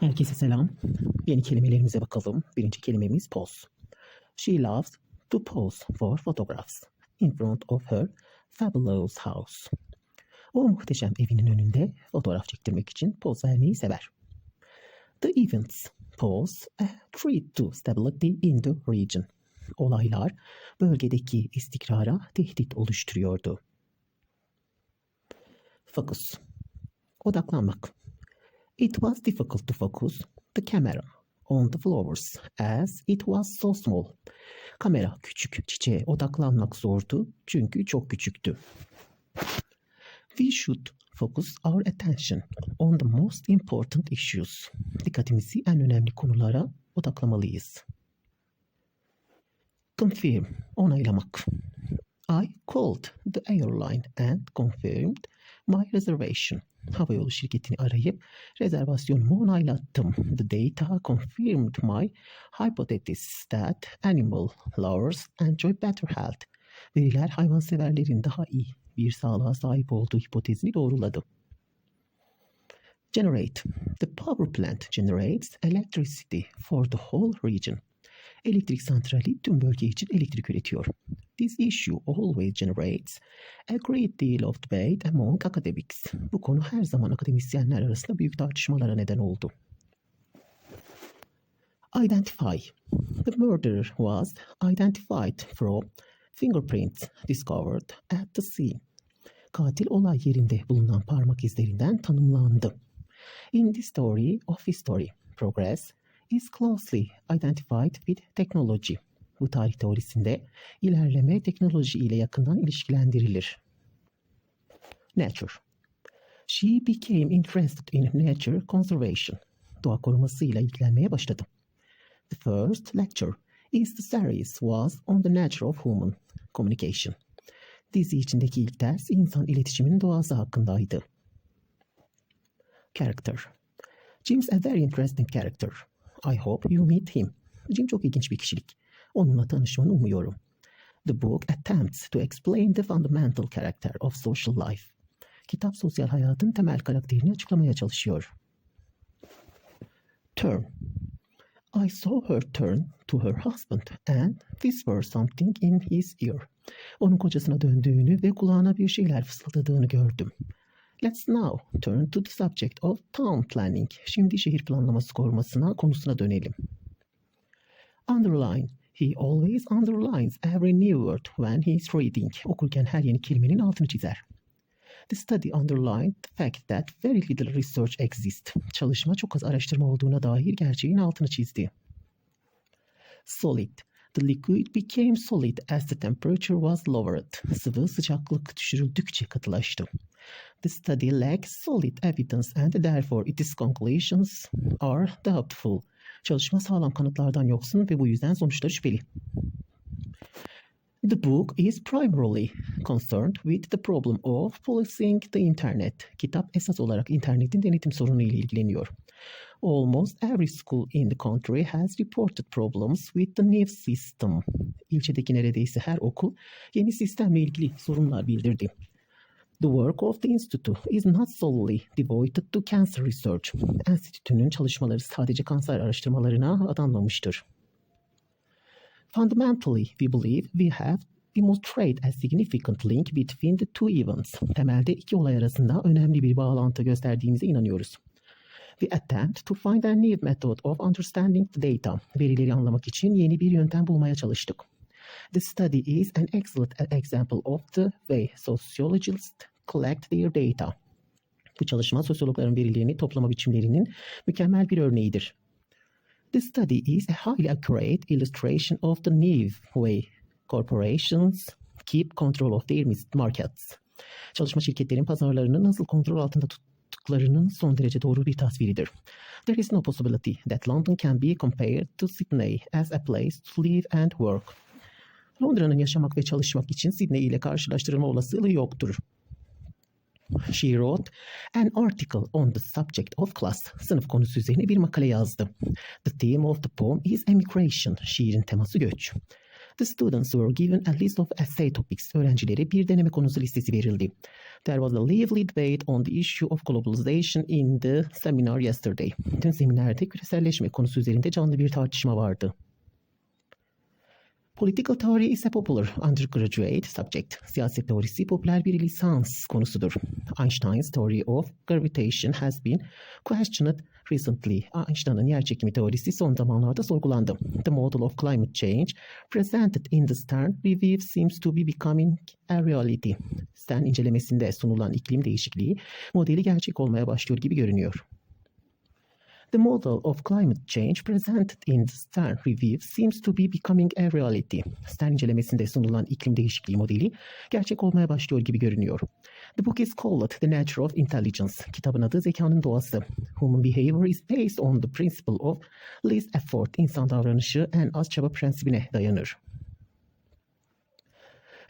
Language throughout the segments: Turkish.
Herkese selam. Yeni kelimelerimize bakalım. Birinci kelimemiz pose. She loves to pose for photographs in front of her fabulous house. O muhteşem evinin önünde fotoğraf çektirmek için poz vermeyi sever. The events pose a threat to stability in the region. Olaylar bölgedeki istikrara tehdit oluşturuyordu. Focus. Odaklanmak. It was difficult to focus the camera on the flowers as it was so small. Kamera küçük çiçeğe odaklanmak zordu çünkü çok küçüktü. We should focus our attention on the most important issues. Dikkatimizi en önemli konulara odaklamalıyız. Confirm, onaylamak. I called the airline and confirmed my reservation. Havayolu şirketini arayıp rezervasyonumu onaylattım. The data confirmed my hypothesis that animal lovers enjoy better health. Veriler hayvanseverlerin daha iyi bir sağlığa sahip olduğu hipotezini doğruladı. Generate. The power plant generates electricity for the whole region. Elektrik santrali tüm bölge için elektrik üretiyor. This issue always generates a great deal of debate among academics. Bu konu her zaman akademisyenler arasında büyük tartışmalara neden oldu. Identify. The murderer was identified from fingerprints discovered at the scene. Katil olay yerinde bulunan parmak izlerinden tanımlandı. In this story of history, progress is closely identified with technology. Bu tarih teorisinde ilerleme teknoloji ile yakından ilişkilendirilir. Nature She became interested in nature conservation. Doğa korumasıyla ilgilenmeye başladı. The first lecture is the series was on the nature of human communication. Dizi içindeki ilk ders insan iletişiminin doğası hakkındaydı. Character Jim's a very interesting character. I hope you meet him. Jim çok ilginç bir kişilik. Onunla tanışmanı umuyorum. The book attempts to explain the fundamental character of social life. Kitap sosyal hayatın temel karakterini açıklamaya çalışıyor. Turn. I saw her turn to her husband and whisper something in his ear. Onun kocasına döndüğünü ve kulağına bir şeyler fısıldadığını gördüm. Let's now turn to the subject of town planning. Şimdi şehir planlaması korumasına konusuna dönelim. Underline. He always underlines every new word when he is reading. Okurken her yeni kelimenin altını çizer. The study underlined the fact that very little research exists. Çalışma çok az araştırma olduğuna dair gerçeğin altını çizdi. Solid. The liquid became solid as the temperature was lowered. Sıvı sıcaklık düşürüldükçe katılaştı. The study lacks solid evidence and therefore its conclusions are doubtful. Çalışma sağlam kanıtlardan yoksun ve bu yüzden sonuçları şüpheli. The book is primarily concerned with the problem of policing the internet. Kitap esas olarak internetin denetim sorunu ile ilgileniyor. Almost every school in the country has reported problems with the new system. İlçedeki neredeyse her okul yeni sistemle ilgili sorunlar bildirdi. The work of the institute is not solely devoted to cancer research. Enstitünün çalışmaları sadece kanser araştırmalarına adanmamıştır. Fundamentally, we believe we have demonstrate a significant link between the two events. Temelde iki olay arasında önemli bir bağlantı gösterdiğimize inanıyoruz. We attempt to find a new method of understanding the data. Verileri anlamak için yeni bir yöntem bulmaya çalıştık. The study is an excellent example of the way sociologists collect their data. Bu çalışma sosyologların verilerini toplama biçimlerinin mükemmel bir örneğidir. The study is a highly accurate illustration of the new way corporations keep control of their markets. Çalışma şirketlerin pazarlarını nasıl kontrol altında tuttuklarının son derece doğru bir tasviridir. There is no possibility that London can be compared to Sydney as a place to live and work. Londra'nın yaşamak ve çalışmak için Sydney ile karşılaştırılma olasılığı yoktur. She wrote an article on the subject of class. Sınıf konusu üzerine bir makale yazdı. The theme of the poem is emigration. Şiirin teması göç. The students were given a list of essay topics. Öğrencilere bir deneme konusu listesi verildi. There was a lively debate on the issue of globalization in the seminar yesterday. Dün seminerde küreselleşme konusu üzerinde canlı bir tartışma vardı. Political theory is a popular undergraduate subject. Siyaset teorisi popüler bir lisans konusudur. Einstein's theory of gravitation has been questioned recently. Einstein'ın yerçekimi teorisi son zamanlarda sorgulandı. The model of climate change presented in the Stern Review seems to be becoming a reality. Stern incelemesinde sunulan iklim değişikliği modeli gerçek olmaya başlıyor gibi görünüyor. The model of climate change presented in the Stern Review seems to be becoming a reality. Stern incelemesinde sunulan iklim değişikliği modeli gerçek olmaya başlıyor gibi görünüyor. The book is called The Nature of Intelligence. Kitabın adı Zekanın Doğası. Human behavior is based on the principle of least effort. İnsan davranışı en az çaba prensibine dayanır.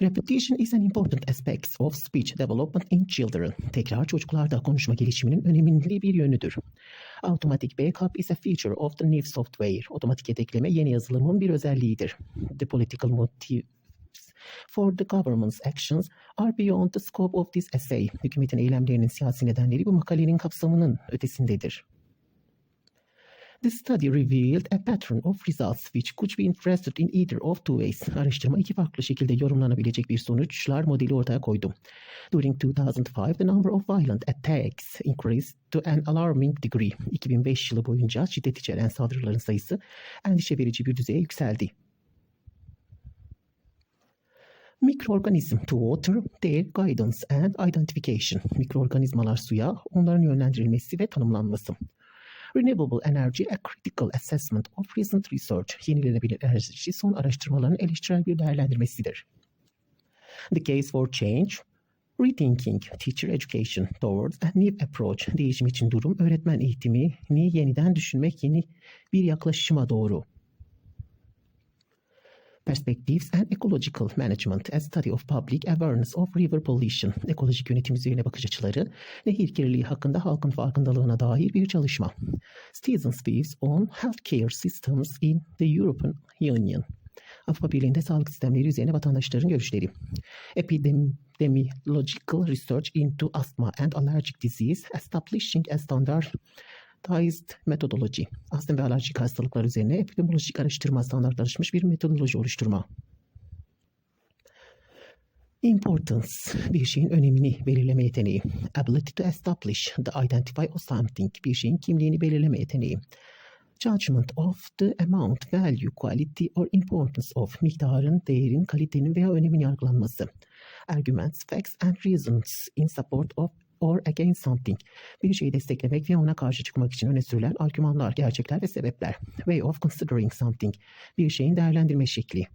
Repetition is an important aspect of speech development in children. Tekrar çocuklarda konuşma gelişiminin önemli bir yönüdür. Automatic backup is a feature of the new software. Otomatik yedekleme yeni yazılımın bir özelliğidir. The political motives for the government's actions are beyond the scope of this essay. Hükümetin eylemlerinin siyasi nedenleri bu makalenin kapsamının ötesindedir. The study revealed a pattern of results which could be interpreted in either of two ways. Araştırma iki farklı şekilde yorumlanabilecek bir sonuçlar modeli ortaya koydu. During 2005, the number of violent attacks increased to an alarming degree. 2005 yılı boyunca şiddet içeren saldırıların sayısı endişe verici bir düzeye yükseldi. Mikroorganizm to water, their guidance and identification. Mikroorganizmalar suya, onların yönlendirilmesi ve tanımlanması. Renewable energy, a critical assessment of recent research. Yenilenebilir enerji son araştırmaların eleştirel bir değerlendirmesidir. The case for change, rethinking teacher education towards a new approach. Değişim için durum, öğretmen eğitimini yeniden düşünmek, yeni bir yaklaşıma doğru. Perspectives and Ecological Management, a study of public awareness of river pollution, ekolojik yönetim üzerine bakış açıları, nehir kirliliği hakkında halkın farkındalığına dair bir çalışma. Citizens Views on Healthcare Systems in the European Union. Avrupa Birliği'nde sağlık sistemleri üzerine vatandaşların görüşleri. Epidemiological Research into Asthma and Allergic Disease, Establishing a Standard Standardized Methodology, astım ve alerjik hastalıklar üzerine epidemiolojik araştırma standartlaşmış bir metodoloji oluşturma. Importance, bir şeyin önemini belirleme yeteneği. Ability to establish, the identify of something, bir şeyin kimliğini belirleme yeteneği. Judgment of the amount, value, quality or importance of, miktarın, değerin, kalitenin veya önemin yargılanması. Arguments, facts and reasons in support of or against something. Bir şeyi desteklemek ve ona karşı çıkmak için öne sürülen argümanlar, gerçekler ve sebepler. Way of considering something. Bir şeyin değerlendirme şekli.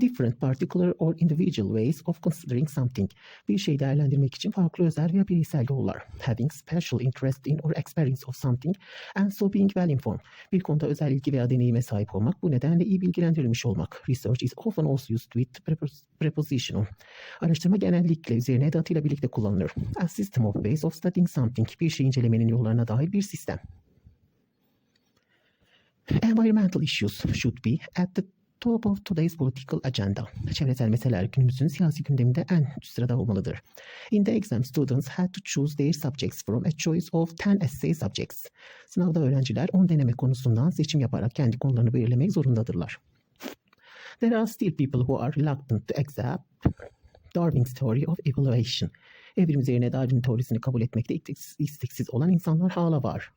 Different particular or individual ways of considering something. Bir şeyi değerlendirmek için farklı özel veya bireysel yollar. Having special interest in or experience of something and so being well informed. Bir konuda özel ilgi veya deneyime sahip olmak, bu nedenle iyi bilgilendirilmiş olmak. Research is often also used with prepositional. Araştırma genellikle üzerine edatıyla birlikte kullanılır. A system of ways of studying something. Bir şeyi incelemenin yollarına dair bir sistem. Environmental issues should be at the top of today's political agenda. Çevresel meseleler günümüzün siyasi gündeminde en üst sırada olmalıdır. In the exam, students had to choose their subjects from a choice of 10 essay subjects. Sınavda öğrenciler 10 deneme konusundan seçim yaparak kendi konularını belirlemek zorundadırlar. There are still people who are reluctant to accept Darwin's theory of evaluation. Evrim üzerine Darwin teorisini kabul etmekte isteksiz olan insanlar hala var.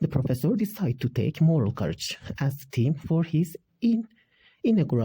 The professor decided to take moral courage as the theme for his in inaugural